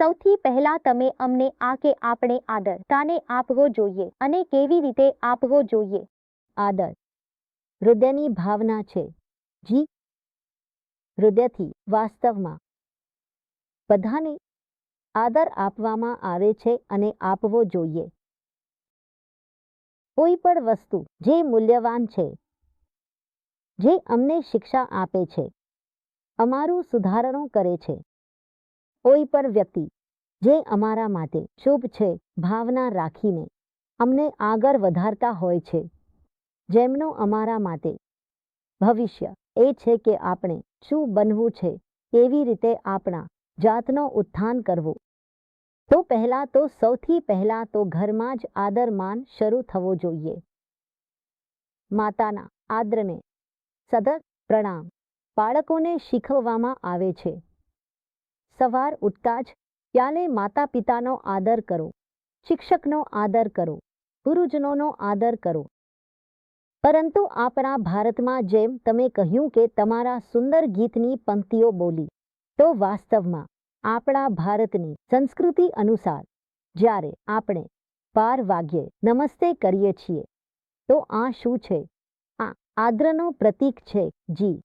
સૌથી પહેલા તમે અમને આ કે આપણે આદર તાને આપવો જોઈએ અને કેવી રીતે આપવો જોઈએ? આદર. હૃદયની ભાવના છે. જી. હૃદયથી, વાસ્તવમાં. બધાને આદર આપવામાં આવે છે અને આપવો જોઈએ. કોઈ પણ વસ્તુ જે મૂલ્યવાન છે, જે અમને શિક્ષા આપે છે, અમારું સુધારણો કરે છે. કોઈ પણ વ્યક્તિ જે અમારા માટે શુભ છે, ભાવના રાખીને અમને આગળ વધારતા હોય છે. જેમનો અમારા માટે ભવિષ્ય એ છે કે આપણે શું બનવું છે, કેવી રીતે આપણા જાતનો ઉત્થાન કરવું. તો પહેલા તો સૌથી પહેલા તો ઘરમાં જ આદર માન શરૂ થવો જોઈએ. માતાના આદરને સતત પ્રણામ. બાળકોને શીખવવામાં આવે છે. સવાર ઉઠતા જ ત્યારે માતા પિતાનો આદર કરો, શિક્ષકનો આદર કરો, ગુરુજનોનો આદર કરો. પરંતુ આપણા ભારતમાં જેમ તમે કહ્યું કે તમારા સુંદર ગીતની પંક્તિઓ બોલી, તો વાસ્તવમાં આપણા ભારતની સંસ્કૃતિ અનુસાર જ્યારે આપણે બાર વાગ્યે નમસ્તે કરીએ છીએ, તો આ શું છે? આ આદરનો પ્રતીક છે જી.